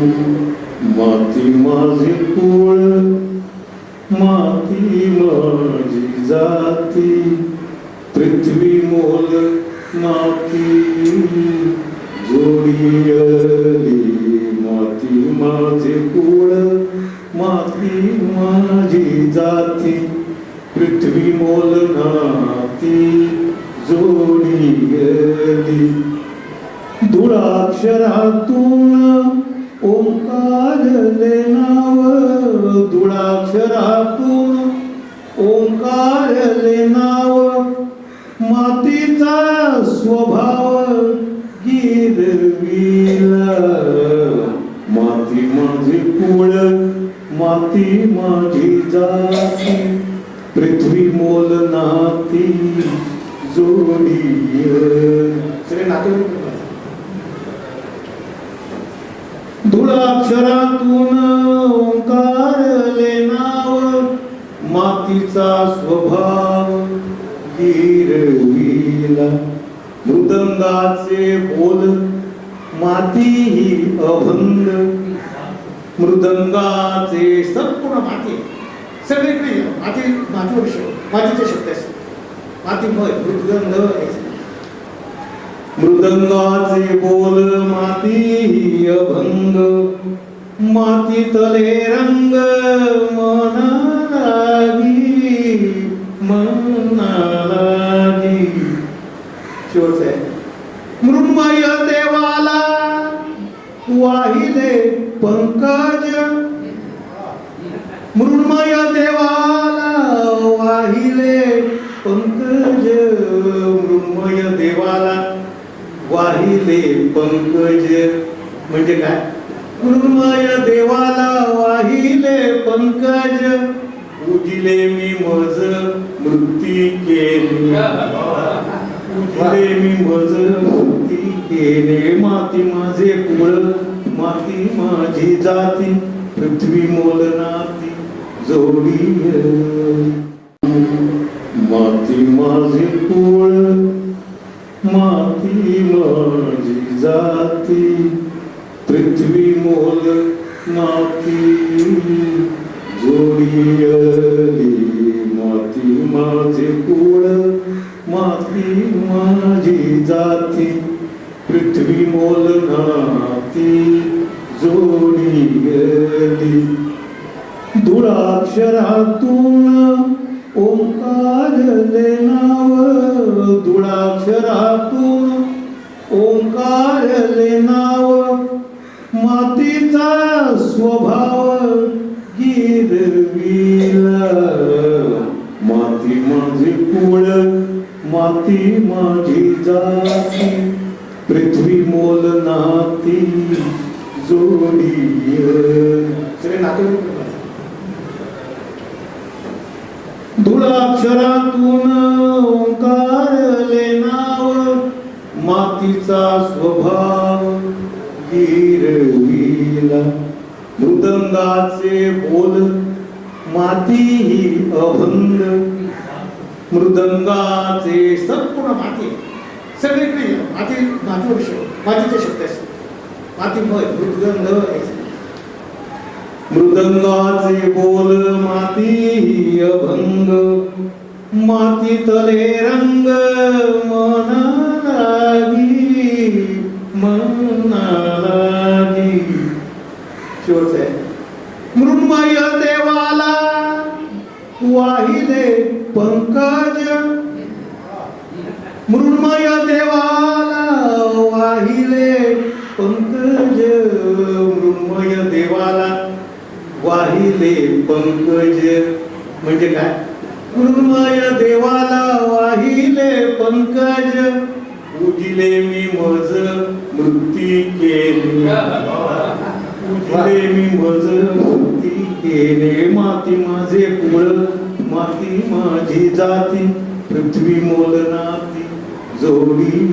माती माझी कुळ माती माझी जाती पृथ्वी मोल माती. जोडियली माती माझे कुळ माती माझी जाती पृथ्वी मोल नाती. जोडियली धुळाक्षरातून ओंकारले नाव धुळाक्षरातून. ओंकारले नाव मातीचा स्वभाव गिरविला माती माझी कुळ माती माझी जाती. पृथ्वी मोल नाती जोडी श्री नाते अक्षरातून ओंकारले नाव मातीचा स्वभाव गिरविला मृदंगाचे बोल माती ही अभंग. मृदंगाचे संपूर्ण माती. सगळीकडे माती मातीवर शब्द मातीचे शब्द असतात मातीमय मृदंग मृदंगाचे बोल माती अभंग. माती तले रंग मना लागी मना लागी शेवटचं आहे. मृण्मय देवाला वाहिले पंकज. मृण्मय देवाला वाहिले पंकज. मृण्मय देवाला वाहिले पंकज. म्हणजे काय? मृण्मय देवाला वाहिले पंकज. उजिले मी मज मृत्यू केली. उजिले मी मज मृत्यू केले. माती माझे कुळ माती माझी जाती. पृथ्वी मोल नाती जोडी माती माझे कुळ माती माझी जाती पृथ्वी मोल नाती जोडियली माती माझे कुळ माती माझी जाती. पृथ्वी मोल नाती जोडियली. ओंकार ओंकारले नाव धुळाक्षरातून. ओंकारले नाव मातीचा स्वभाव गिरविला माती माझी कुळ माती माझी जाती. पृथ्वी मोल नाती जोडी. मूळाक्षरातून नातेवाईक ओंकारले नाव मातीचा स्वभाव गिरविला मृदंगाचे बोल माती ही अभंग. मृदंगाचे संपूर्ण माती. सगळीकडे माती मातीवर शब्द मातीचे शब्द असतात मातीमय मृदंग मृदंगाचे बोल माती ही अभंग. माती तले रंग मना लागी मना लागी शेवटचं आहे. मृण्मय देवाला वाहिले पंकज. मृण्मय देवाला वाहिले पंकज. मृण्मय देवाला वाहिले पंकज. म्हणजे काय? मृण्मय देवाला वाहिले पंकज. उजिले मी मज मृत्यू केली. उजिले मी मज मृत्यू केले. माती माझे कुळ माती माझी जाती. पृथ्वी मोल नाती जोडी